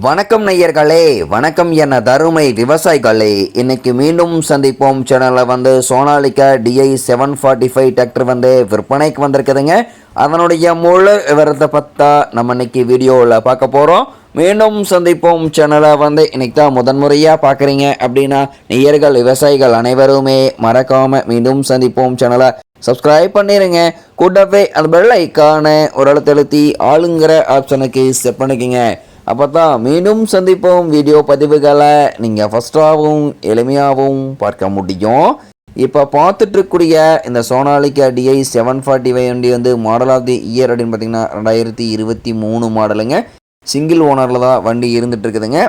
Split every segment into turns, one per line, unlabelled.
வணக்கம் நேயர்களே வணக்கம் என தருமை விவசாயிகளே. இன்னைக்கு மீண்டும் சந்திப்போம். சேனலில் வந்து Sonalika DI seven forty five tractor வந்து விற்பனைக்கு வந்திருக்குதுங்க. அதனுடைய முழு விவரத்தை பார்த்தா நம்ம இன்னைக்கு வீடியோவில் பார்க்க போகிறோம் மீண்டும் சந்திப்போம். சேனலை வந்து இன்னைக்கு தான் முதன்முறையாக பார்க்குறீங்க அப்படின்னா நேயர்கள் விவசாயிகள் அனைவருமே மறக்காமல் மீண்டும் சந்திப்போம். சேனலை சப்ஸ்கிரைப் பண்ணிடுங்க கூட்டவே அந்த பெல் ஐக்கான ஒரு அளவு அழுத்தி ஆளுங்கிற ஆப்ஷனுக்கு செட் பண்ணிக்கோங்க. அப்போ தான் மீண்டும் சந்திப்போம் வீடியோ பதிவுகளை நீங்கள் ஃபஸ்ட்டாகவும் எளிமையாகவும் பார்க்க முடியும். இப்போ பார்த்துட்ருக்கூடிய இந்த Sonalika DI seven forty five வண்டி வந்து மாடல் ஆஃப் தி இயர் அப்படின்னு பார்த்தீங்கன்னா ரெண்டாயிரத்தி இருபத்தி மூணு மாடலுங்க சிங்கிள் ஓனரில் தான் வண்டி இருந்துகிட்ருக்குதுங்க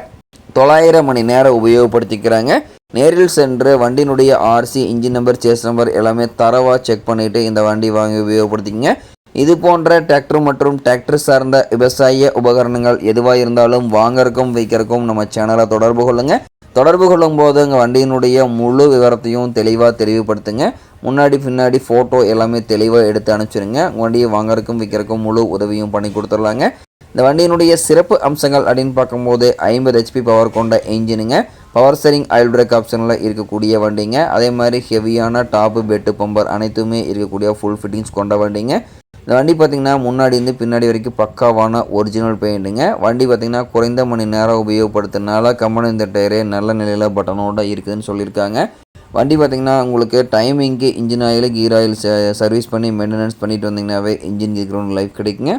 தொள்ளாயிரம் மணி நேரம் உபயோகப்படுத்திக்கிறாங்க. நேரில் சென்று வண்டியினுடைய RC engine number chassis number எல்லாமே தரவாக செக் பண்ணிவிட்டு இந்த வண்டி வாங்கி உபயோகப்படுத்திக்கங்க. இது போன்ற டிராக்டர் மற்றும் டிராக்டர் சார்ந்த விவசாய உபகரணங்கள் எதுவாக இருந்தாலும் வாங்கறக்கும் வைக்கிறக்கும் நம்ம சேனலை தொடர்பு கொள்ளுங்கள் தொடர்பு கொள்ளும் போது உங்கள் வண்டியினுடைய முழு விவரத்தையும் தெளிவாக தெளிவுபடுத்துங்க. முன்னாடி பின்னாடி ஃபோட்டோ எல்லாமே தெளிவாக எடுத்து அனுப்பிச்சிருங்க. வண்டியை வாங்கறக்கும் விற்கிறக்கும் முழு உதவியும் பண்ணி கொடுத்துர்லாங்க இந்த வண்டியினுடைய சிறப்பு அம்சங்கள் அப்படின்னு பார்க்கும்போது ஐம்பது ஹெச்பி பவர் கொண்ட இன்ஜினுங்க பவர் ஸ்டரிங் ஆயில் பிரேக் ஆப்ஷனில் இருக்கக்கூடிய வண்டிங்க. அதே மாதிரி ஹெவியான டாப்பு பெட்டு பம்பர் அனைத்துமே இருக்கக்கூடிய ஃபுல் ஃபிட்டிங்ஸ் கொண்ட வண்டிங்க. இந்த வண்டி பார்த்திங்கன்னா முன்னாடி இருந்து பின்னாடி வரைக்கும் பக்காவான ஒரிஜினல் பெயிண்ட்டுங்க வண்டி பார்த்திங்கன்னா குறைந்த மணி நேரம் உபயோகப்படுத்தினால கம்பெனி இந்த டயரே நல்ல நிலையில் பட்டனோட இருக்குதுன்னு சொல்லியிருக்காங்க. வண்டி பார்த்திங்கன்னா உங்களுக்கு டைமிங்க்கு engine oil gear oil service பண்ணி மெயின்டெனன்ஸ் பண்ணிட்டு வந்தீங்கன்னாவே இன்ஜின் கீக்ரவுண்ட் லைஃப் கிடைக்குங்க.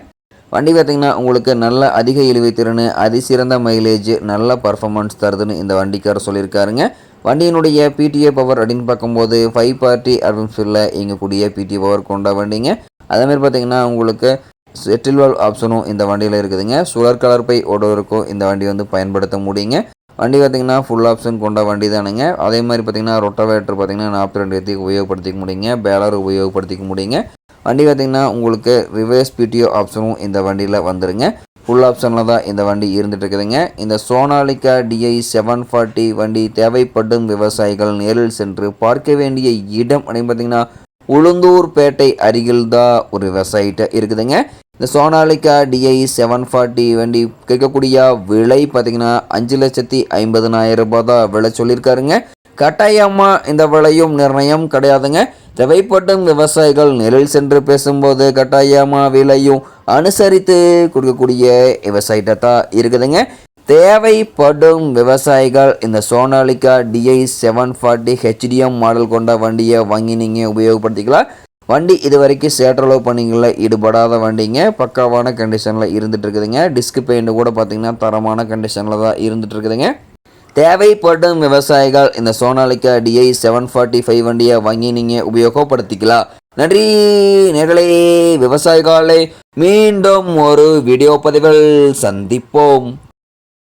வண்டி பார்த்திங்கன்னா உங்களுக்கு நல்ல அதிக இழுவை திறன் அதிசிறந்த மைலேஜ் நல்ல பர்ஃபார்மன்ஸ் தருதுன்னு இந்த வண்டிக்காரர் சொல்லியிருக்காருங்க. வண்டியினுடைய பிடிஏ பவர் அப்படின்னு பார்க்கும்போது ஃபைவ் பார்ட்டி அட்வன்ஃபில்ல கூடிய பிடிஏ பவர் கொண்ட வண்டிங்க. அதேமாதிரி பார்த்திங்கன்னா உங்களுக்கு செட்டில் வால் ஆப்ஷனும் இந்த வண்டியில் இருக்குதுங்க. சுழற் கலர் பை ஓடுவதற்கும் இந்த வண்டி வந்து பயன்படுத்த முடியுங்க. வண்டி பார்த்திங்கன்னா ஃபுல் ஆப்ஷன் கொண்ட வண்டி தானுங்க. அதே மாதிரி பார்த்திங்கன்னா ரொட்டவேட்டர் பார்த்திங்கன்னா நாற்பத்தி ரெண்டு எத்துக்கு உபயோகப்படுத்திக்க முடியுங்க. பேலர் உபயோகப்படுத்திக்க முடியுங்க. வண்டி பார்த்திங்கன்னா உங்களுக்கு ரிவர்ஸ் பிடிஓ ஆப்ஷனும் இந்த வண்டியில் வந்துருங்க. ஃபுல் ஆப்ஷனில் தான் இந்த வண்டி இருந்துட்டு இருக்குதுங்க இந்த சோனாலிக்கா டிஐ செவன் ஃபார்ட்டி வண்டி தேவைப்படும் விவசாயிகள் நேரில் சென்று பார்க்க வேண்டிய இடம் அப்படின்னு பார்த்தீங்கன்னா உளுந்தூர்பேட்டை அருகில் தான் ஒரு விவசாயிட்ட இருக்குதுங்க. இந்த சோனாலிக்கா டிஐ செவன் ஃபார்ட்டி வண்டி கேட்கக்கூடிய விலை பார்த்தீங்கன்னா அஞ்சு லட்சத்தி ஐம்பதனாயிரம் ரூபாய் தான் விலை சொல்லியிருக்காருங்க. கட்டாயமாக இந்த விலையும் நிர்ணயம் கிடையாதுங்க. தேவைப்படும் விவசாயிகள் நேரில் சென்று பேசும்போது கட்டாயமாக விலையும் அனுசரித்து கொடுக்கக்கூடிய விவசாயிட்ட தான் இருக்குதுங்க. தேவைப்படும் விவசாயிகள் இந்த Sonalika DI seven forty HDM model கொண்ட வண்டியை வாங்கி நீங்கள் உபயோகப்படுத்திக்கலாம். வண்டி இது வரைக்கும் சேற்றளவு பண்ணிங்களில் ஈடுபடாத வண்டிங்க. பக்காவான கண்டிஷனில் இருந்துட்டு இருக்குதுங்க. டிஸ்க் பெயிண்ட் கூட பார்த்தீங்கன்னா தரமான கண்டிஷனில் தான் இருந்துட்டு இருக்குதுங்க. தேவைப்படும் விவசாயிகள் இந்த Sonalika DI seven forty five வண்டியை வாங்கி நீங்கள் உபயோகப்படுத்திக்கலாம். நன்றி நேர்களே விவசாயிகளே. மீண்டும் ஒரு வீடியோ பதிவில் சந்திப்போம்.